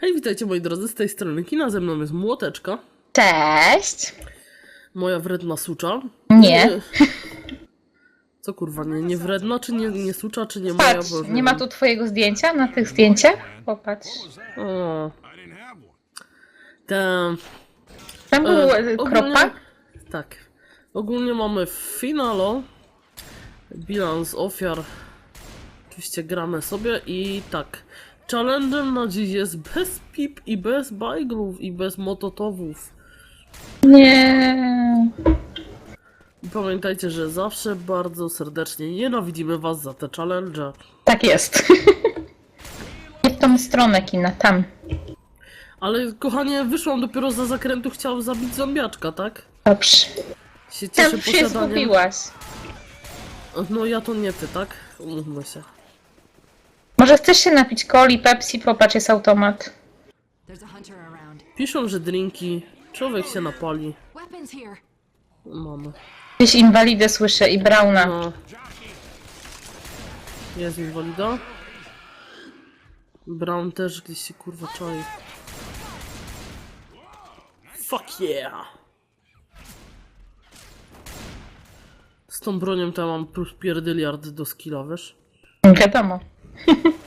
Hej, witajcie moi drodzy, z tej strony kina, ze mną jest Młoteczka, Cześć. moja wredna sucza. Nie. Co kurwa, nie, nie wredna, czy nie, nie sucza, czy nie moja? Patrz, Bo nie ma tu twojego zdjęcia na tych zdjęciach? Popatrz. O. Tam. Tam był E, e, kropa. Tak. Ogólnie mamy finalo. Bilans ofiar. Oczywiście gramy sobie i tak. Challenge'em na dziś jest bez pip i bez bajglów i bez mototowów. Nie. I pamiętajcie, że zawsze bardzo serdecznie nienawidzimy was za te challenge. Tak jest. Nie w tą stronę kina, tam. Ale kochanie, wyszłam dopiero za zakrętu, chciał zabić zombiaczka, tak? Dobrze. Się cieszę Tam się posiadaniem. zgubiłaś. No ja to nie ty, tak? Umówmy się. Może chcesz się napić coli, Pepsi? Popatrz, jest automat. Piszą, że drinki. Człowiek się napali. Mamy. Gdzieś inwalidę słyszę i Brauna. No. Jest inwalida. Brown też gdzieś się kurwa czai. Fuck yeah! Z tą bronią to ja mam plus pierdyliard do skilla, wiesz? Wiadomo.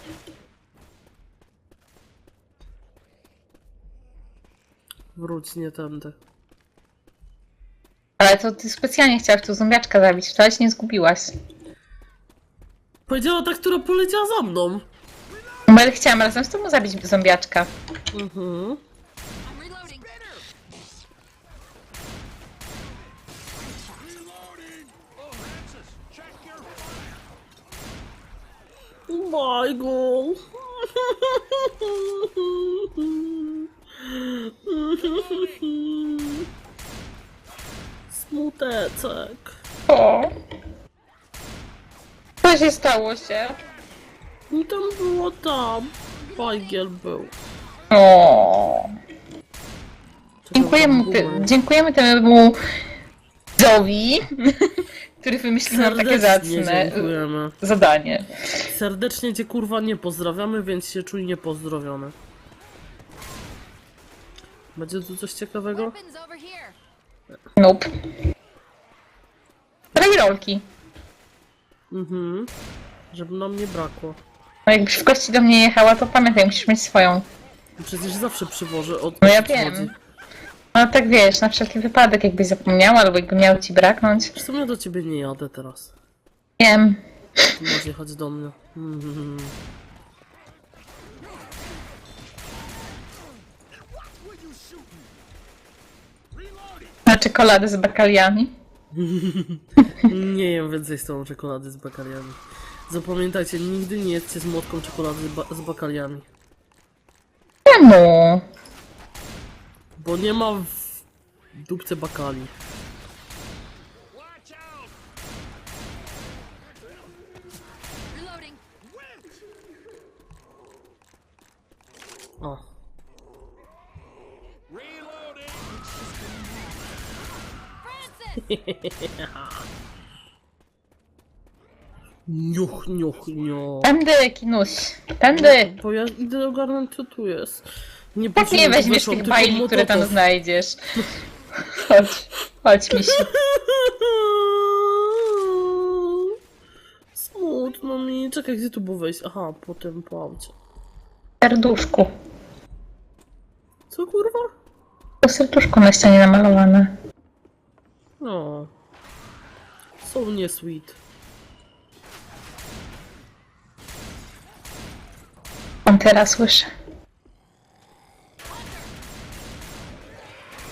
Wróć, nie tędy. Ale to ty specjalnie chciałaś tu zombiaczka zabić, wcale się nie zgubiłaś. Powiedziała ta, która poleciała za mną. Bo ja chciałam razem z tobą zabić zombiaczka. Mhm. I'm reloading. Michael. Smuteczek. O. Co się stało się? I tam było tam. Bajgiel był. O. Dziękujemy, dziękujemy temu Zowi, który wymyślił nam takie Serdecznie zacne dziękujemy. zadanie. Serdecznie cię kurwa nie pozdrawiamy, więc się czuj niepozdrowiony. Będzie tu coś ciekawego? Weapons over here. Nope. Rolki. Mhm. Żeby nam nie brakło. No jakbyś w kości do mnie jechała, to pamiętaj, musisz mieć swoją. Przecież zawsze przywożę od No ja wiem. No tak wiesz, na wszelki wypadek, jakbyś zapomniała, albo jakby miał ci braknąć. W sumie do ciebie nie jadę teraz. Wiem. Ty jechać do mnie. Mhm. Na czekoladę z bakaliami. Nie jem więcej z tą czekolady z bakaliami. Zapamiętajcie, nigdy nie jedzcie z młotką czekolady z, ba z bakaliami. Czemu? Bo nie ma w dupce bakali. O. Niuch, niuch, niuch. Tędy, kinuś. Tędy. Bo ja idę ogarnąć co tu jest. Nie Tak nie weźmiesz tych bajli, które tam znajdziesz. Chodź, chodź mi się. Smutno mi. Czekaj, gdzie tu było wejść? Aha, potem po aucie. Serduszku. Co kurwa? To serduszko na ścianie namalowane. No. Są nie sweet. On teraz słyszy.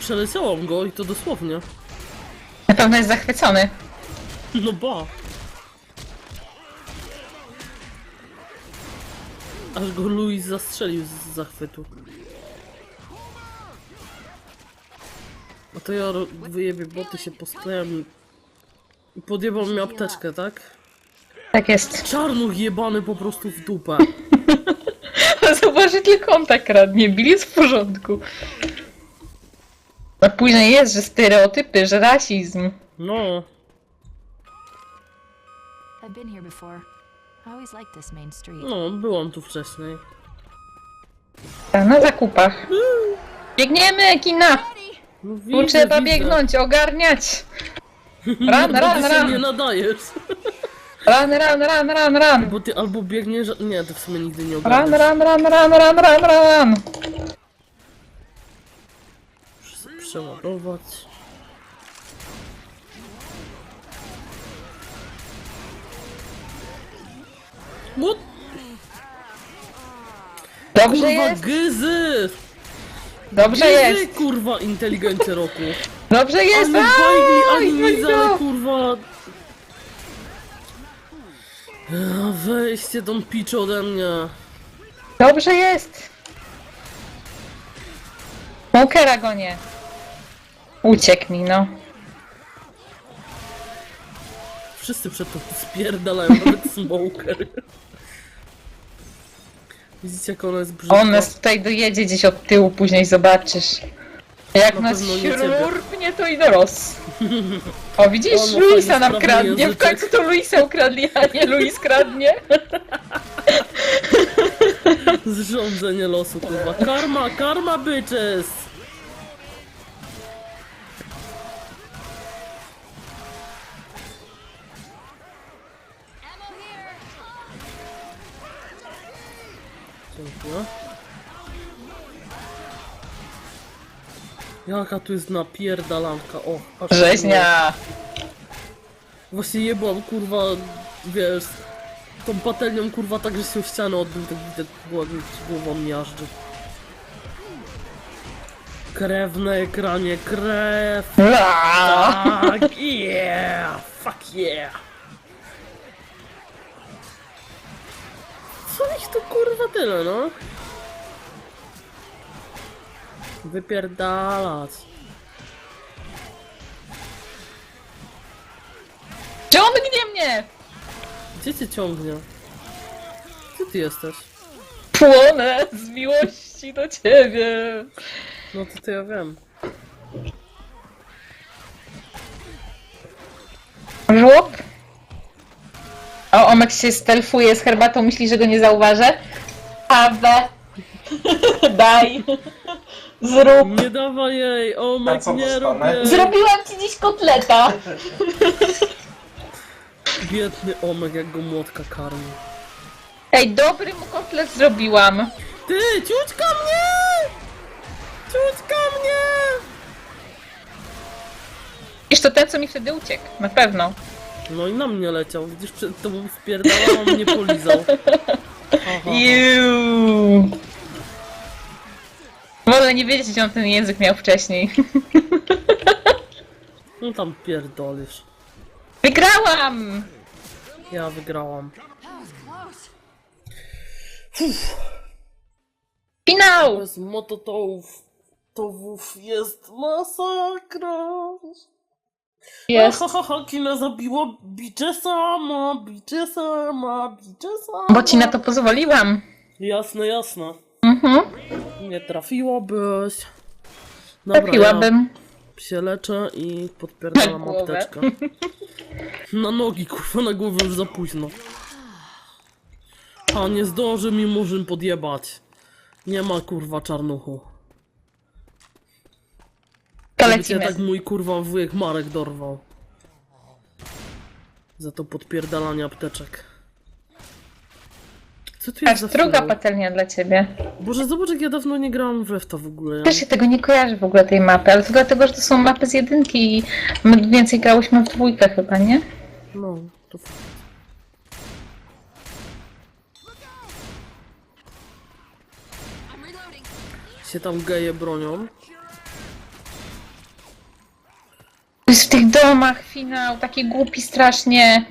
Przeleciałam go i to dosłownie. Na pewno jest zachwycony. No ba. Aż go Louis zastrzelił z zachwytu. A to ja ro- wyjebię boty się posklejam i... I podjebał mi apteczkę, tak? Tak jest. Czarnuch jebany po prostu w dupę. Zauważy tylko on tak radnie. Bill jest w porządku. A później jest, że stereotypy, że rasizm. No. I've been here before. I always liked this main street. No, byłam tu wcześniej. Tak, Na zakupach. Biegniemy, kina! No, Tu widzę, trzeba widzę. biegnąć, ogarniać! No, Run, bo run, ty się nie run! nadajesz. Run, run, run, run, run! Bo ty albo biegniesz... Nie, to w sumie nigdy nie Run, ogarniesz. run, run, run, run, run, run! Przeładować. What? Dobrze Kurwa, jest, gyzy! dobrze Gyzy, jest, kurwa, inteligencie roku. dobrze jest! Ani bajli, Aj, ani nic, ale kurwa... Weźcie tą picz ode mnie. Dobrze jest! Smokera gonię. Uciekł mi, no. Wszyscy przed to spierdalają, nawet smoker. Widzicie jak ona jest brzydka? On nas tutaj dojedzie gdzieś od tyłu, później zobaczysz. Jak Na nas pewno nie ciebie. śrurpnie, to i do los. O, widzisz? Luisa fajnie nam sprawny kradnie. W języczek. końcu to Luisa ukradli, a nie Luis kradnie. Zrządzenie losu, kurwa. Karma, karma, bitches! Jaka tu jest napierdalanka, o. patrz, Rzeźnia. Właśnie jebłam, kurwa, wiesz, tą patelnią, kurwa, tak, że się o ścianę odbił, tak widać, głową, głową miażdży. Krew na ekranie, krew! La. Tak, yeah! Fuck yeah! Co ich tu kurwa tyle, no? Wypierdalać. Ciągnie mnie! Gdzie cię ciągnie? Gdzie ty jesteś? Płonę z miłości do ciebie. No to to ja wiem. Żłop. O, Omek się stelfuje z herbatą, myśli, że go nie zauważę. Awę. Daj. Zrób. Nie dawaj jej! Omek, co nie dostanę? robię! Zrobiłam ci dziś kotleta. Biedny Omek, jak go młotka karmi. Ej, dobry mu kotlet zrobiłam. Ty, ciućka mnie! Ciućka mnie! To ten, co mi wtedy uciekł. Na pewno. No i na mnie leciał. Widzisz, przed tobą wpierdalał, a mnie polizał. Aha. Juuu. Wolę nie wiedzieć, gdzie on ten język miał wcześniej. No tam pierdolisz. Wygrałam! Ja wygrałam. Close. Finał! Bez mototołów towów jest masakra. Jest. Ha, ha, ha, kina zabiło bicze sama, bicze sama, bicze sama. Bo ci na to pozwoliłam. Jasne, jasne. Mhm. Nie trafiłabyś. Dobra, Trafiłabym. Ja się leczę i podpierdalam Na apteczkę. Na nogi, kurwa, na głowę już za późno. A, nie zdąży mi murzyn podjebać. Nie ma, kurwa, czarnuchu. To lecimy. tak mój, kurwa, wujek Marek dorwał. Za to podpierdalanie apteczek. Co tu jest za druga patelnia dla ciebie. Boże, zobacz jak ja dawno nie grałam w to w ogóle. Też się tego nie kojarzy w ogóle tej mapy, ale to dlatego, że to są mapy z jedynki i my więcej grałyśmy w dwójkę chyba, nie? No, to się tam geje bronią. To jest w tych domach finał, taki głupi strasznie.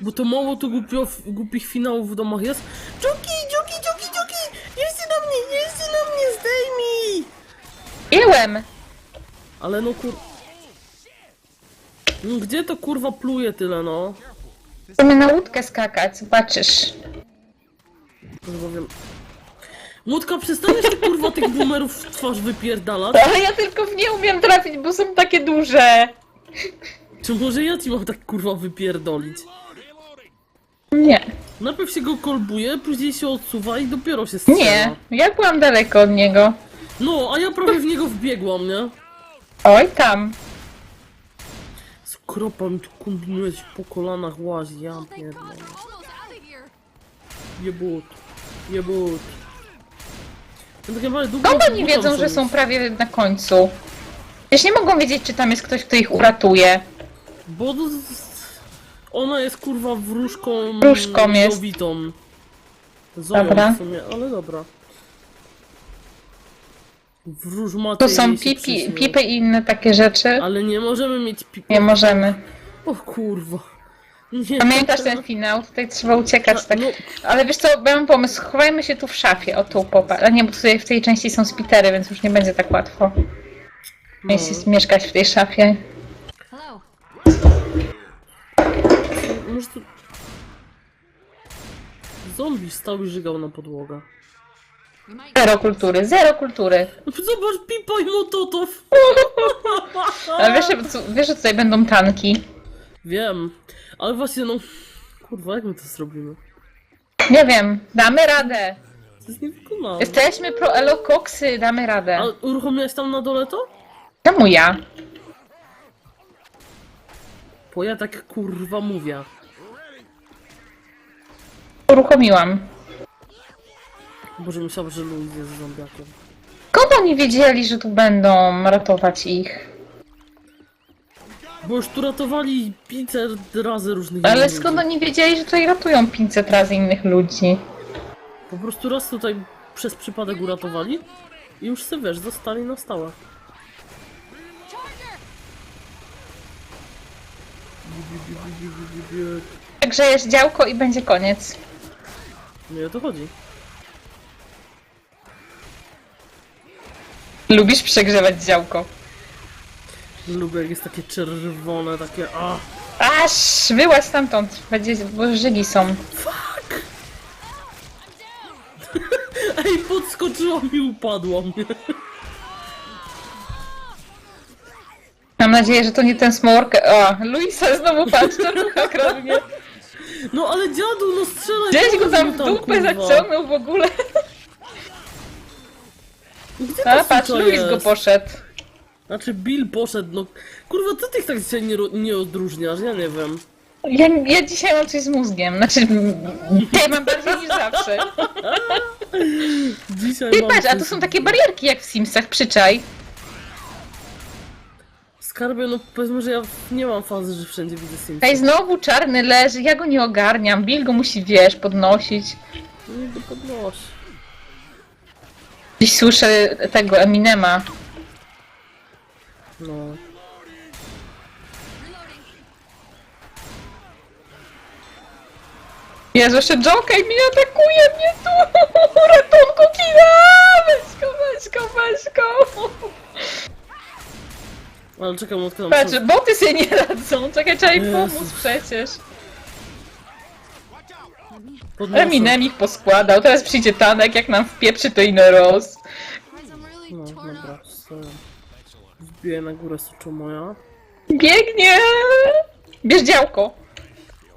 Bo to mało tu głupio, głupich finałów w domach jest. Dżuki, dżuki, dżuki, dżuki! Jeźdźcie na mnie, jeźdźcie na mnie, zdejmij! Jełem! Ale no kur... No, Gdzie to kurwa pluje tyle, no? Chcemy na łódkę skakać, zobaczysz. Już powiem. Młotka, przestaniesz ty kurwa tych boomerów w twarz wypierdalać? Ale ja tylko w nie umiem trafić, bo są takie duże. Czy może ja ci mam tak kurwa wypierdolić? Nie. Najpierw się go kolbuje, później się odsuwa i dopiero się strzela. Nie, ja byłam daleko od niego. No, a ja prawie w niego wbiegłam, nie? Oj, tam. Z kropem tu kombinujesz po kolanach łazi, ja pierdolę. Jebut. Jebut. Tak naprawdę długo Skąd oni wiedzą, że są prawie na końcu? Przecież nie mogą wiedzieć, czy tam jest ktoś, kto ich uratuje. Bo to z- ona jest kurwa wróżką... Wróżką jest. Zoją Dobra. w sumie, ale dobra. Wróżmacie Tu są jej się pipi, przyśnią. pipy i inne takie rzeczy. Ale nie możemy mieć pipy. Nie możemy. O kurwa. Nie. Pamiętasz ten finał? Tutaj trzeba uciekać tak. No, Ale wiesz co, mam pomysł, chowajmy się tu w szafie, o tu, popatrz. A nie, bo tutaj w tej części są spitery, więc już nie będzie tak łatwo. no. Jeśli mieszkać w tej szafie. Może tu... Zombie stał i żygał na podłogę. Zero kultury, zero kultury. Zobacz, pipa i mototow! Ale wiesz, że wiesz, że tutaj będą tanki. Wiem, ale właśnie no... Kurwa, jak my to zrobimy? Nie wiem, damy radę. To jest niewykonalne. Jesteśmy pro elokoksy, damy radę. A uruchomiłaś tam na dole to? Czemu ja? Bo ja tak kurwa mówię. Uruchomiłam. Boże, myślałem, że Louis jest zombiakiem. Skąd oni wiedzieli, że tu będą ratować ich? Bo już tu ratowali 500 razy różnych Ale innych skąd ludzi. oni wiedzieli, że tutaj ratują 500 razy innych ludzi? Po prostu raz tutaj przez przypadek uratowali i już sobie wiesz, zostali na stałe. Także jest działko i będzie koniec. Nie o to chodzi. Lubisz przegrzewać działko. Lubię jak jest takie czerwone, takie a. Aż, wyłaź stamtąd. Będzie, bo żygi są. Ej, podskoczyłam i upadłam. Mam nadzieję, że to nie ten smork. O, Luisa znowu patrz, to rucha kradnie. No ale dziadu, no strzelaj! Gdzieś go tam w dupę zaciągnął w ogóle. Gdzie A, patrz, Luis go poszedł. Znaczy Bill poszedł, no... Kurwa, co tych tak dzisiaj nie, nie odróżniasz? Ja nie wiem. Ja, ja dzisiaj mam coś z mózgiem. Znaczy, ja mam bardziej niż zawsze. Dzisiaj Ty patrz, a coś- są takie barierki jak w Simsach, przyczaj. Skarbie, no powiedzmy, że ja nie mam fazy, że wszędzie widzę Simsa. Ej, znowu czarny leży, ja go nie ogarniam. Bill go musi, wiesz, podnosić. Nie go podnosi. Dziś słyszę tego Eminema. No. Jezu, jeszcze Jokej mnie atakuje mnie tu! Ratunku kina! Ale czekam, odkryłam. Patrz, boty sobie nie radzą. Czekaj, trzeba im Jezus. pomóc przecież. Eminem ich poskładał, teraz przyjdzie Tanek, jak nam wpieprzy to Inoros. Guys, I'm really No, torn dobra, stoję. Wbiję na górę suczo moja. Biegnie! Bierz działko.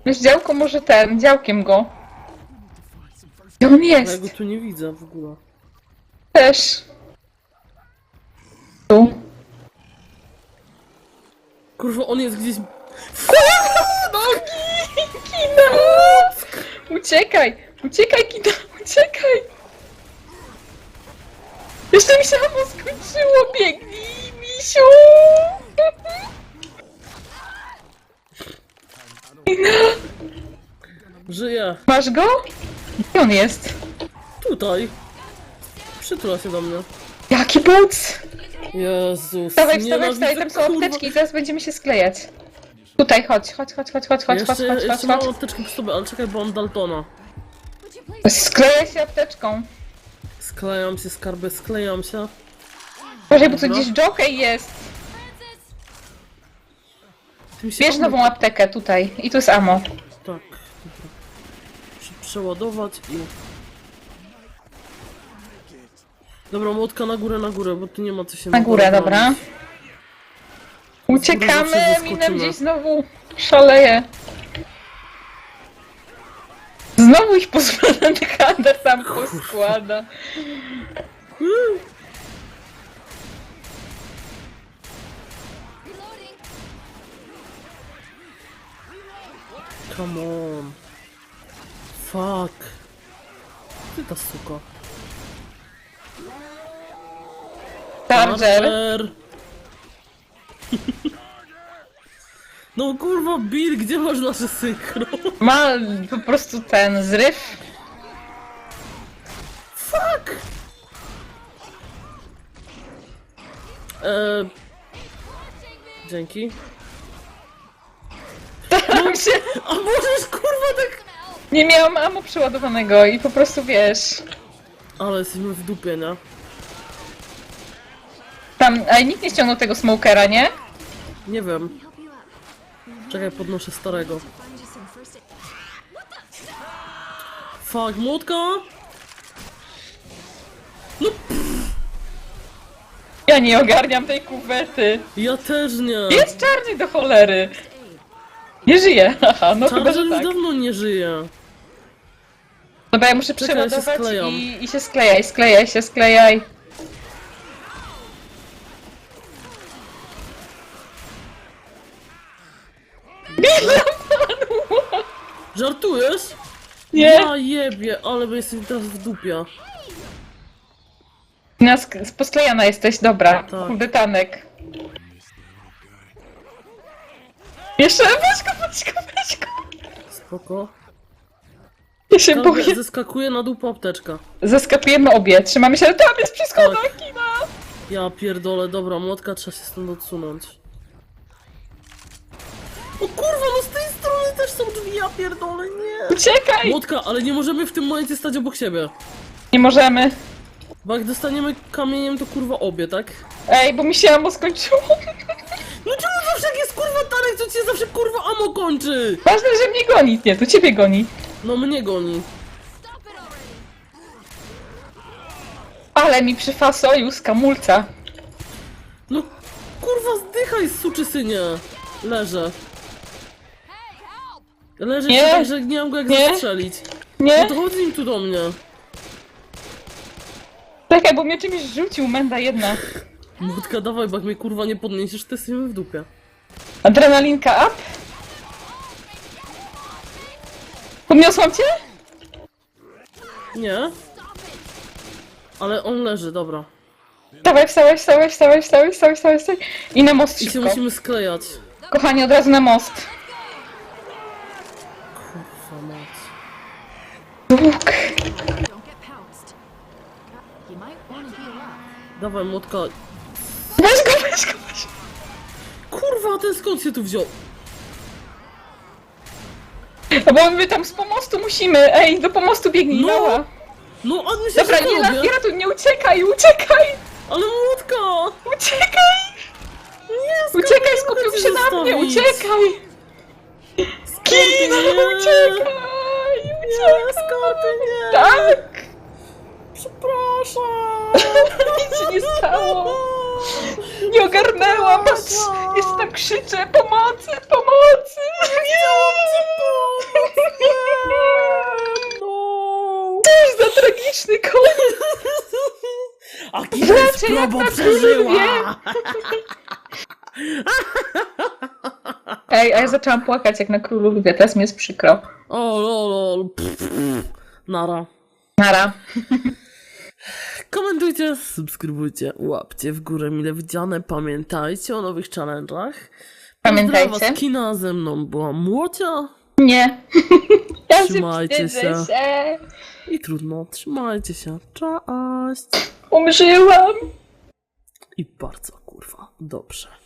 Bierz działko, może ten, działkiem go. Gdzie on Ale ja jest? go tu nie widzę w ogóle. Też. Tu. Kurwa, on jest gdzieś... Nogi! Kina! Uciekaj! Uciekaj, Kina! Uciekaj! Jeszcze mi się ammo skończyło! Biegnij, misiu! Kina! Żyje. Masz go? Gdzie on jest? Tutaj. Przytula się do mnie. Jaki buc! Jezus. Dawaj, wstawaj, wstawaj, tam są kurwa. apteczki i zaraz będziemy się sklejać. Tutaj, chodź, chodź, chodź, chodź, chodź, chodź, chodź, Jeszcze, chodź, chodź, jeszcze mam chodź. apteczkę przy sobie, ale czekaj, bo mam Daltona. Skleję się apteczką. Sklejam się, skarbę, sklejam się. Boże, bo tu gdzieś Jockey jest. Francis! Ty mi się Bierz nową aptekę tutaj. I tu jest ammo. Tak, dobra. Muszę przeładować i... Dobra, młotka na górę, na górę, bo tu nie ma co się Na górę, górę dobra. Uciekamy, minem gdzieś znowu szaleje. Znowu ich pozwolony Hunter tam poskłada. Come on. Fuck. Ty ta suka. Charger. No kurwa, Bill, gdzie masz nasze synchro? Ma po prostu ten zryw. Fuck! Eee, dzięki. Staram się. A możesz kurwa tak... Nie miałam ammo przeładowanego i po prostu wiesz. Ale jesteśmy w dupie, nie? Tam, a nikt nie ściągnął tego smokera, nie? Nie wiem. Czekaj, podnoszę starego. Fuck, młotka! Ja nie ogarniam tej kuwety. Ja też nie. Jest czarny do cholery. Nie żyje. Haha, no chyba, Charger że już tak. dawno nie żyje. Dobra, ja muszę Czekaj, ja się przeładować i, i się sklejaj, sklejaj się, sklejaj. Żartujesz? Nie? Ja jebie, ale my jesteśmy teraz w dupie. Na sk- posklejana jesteś, dobra. Tak. Kurde, tanek. Jeszcze, weź go, weź go, weź go. Spoko. Ja się boję. zeskakuje na dół apteczka. Zeskapujemy obie, trzymamy się, tam jest przy schodach, kina. Ja pierdolę, dobra, młotka trzeba się stąd odsunąć. O kurwa, no z tej strony też są drzwi, ja pierdolę, nie. Uciekaj! Młotka, ale nie możemy w tym momencie stać obok siebie. Nie możemy. Bo jak dostaniemy kamieniem, to kurwa obie, tak? Ej, bo mi się ammo skończyło. No czemu zawsze jak jest kurwa Tarek, to cię zawsze kurwa amo kończy? Ważne, że mnie goni. Nie, to ciebie goni. No mnie goni. Ale mi przyfa sojusz kamulca. No kurwa zdychaj suczysynie. Leżę. Leżę Nie. się tak, że nie mam go jak Nie. zastrzelić. No Nie? to chodź im tu do mnie. Czekaj, bo mnie czymś rzucił, menda jedna. Młotka, dawaj, bo jak mnie kurwa nie podniesiesz, to jesteśmy w dupie. Adrenalinka up. Podniosłam cię? Nie? Ale on leży, dobra. Dawaj, wstałeś, wstałeś, wstałeś, wstałeś, wstałeś, wstałeś, wstałeś. I na most I się szybko. musimy sklejać. Kochani, od razu na most. Up. Dawaj, młotka. Weź go, weź go, weź go. Kurwa, ten skąd się tu wziął? No bo my tam z pomostu musimy. Ej, do pomostu biegnij, No. mała. No, a my się Dobra, szybko nie, robię. nie ratuj, nie uciekaj, uciekaj! Ale młotka! Uciekaj! Nie, Uciekaj, skąd skupił mogę się cię na mnie, zostawić? uciekaj! Nie. uciekaj! Nie, skorpy, nie! Tak! Przepraszam! Nic się nie stało! Nie ogarnęłam! Patrz, jest tam krzyczę, pomocy, pomocy! Nie! No! To jest za tragiczny koniec! A Bracie, jak Probo na przeżyła! Ej, a ja zaczęłam płakać jak na królu lubię, teraz mi jest przykro. O lol, lol. Nara. Nara. Komentujcie, subskrybujcie, łapcie w górę mile widziane, pamiętajcie o nowych challenge'ach. Pamiętajcie. Was, Kina ze mną była Młocia Nie. Ja Trzymajcie się się. się. i trudno, trzymajcie się, cześć! Umrzyłam. I bardzo kurwa, dobrze.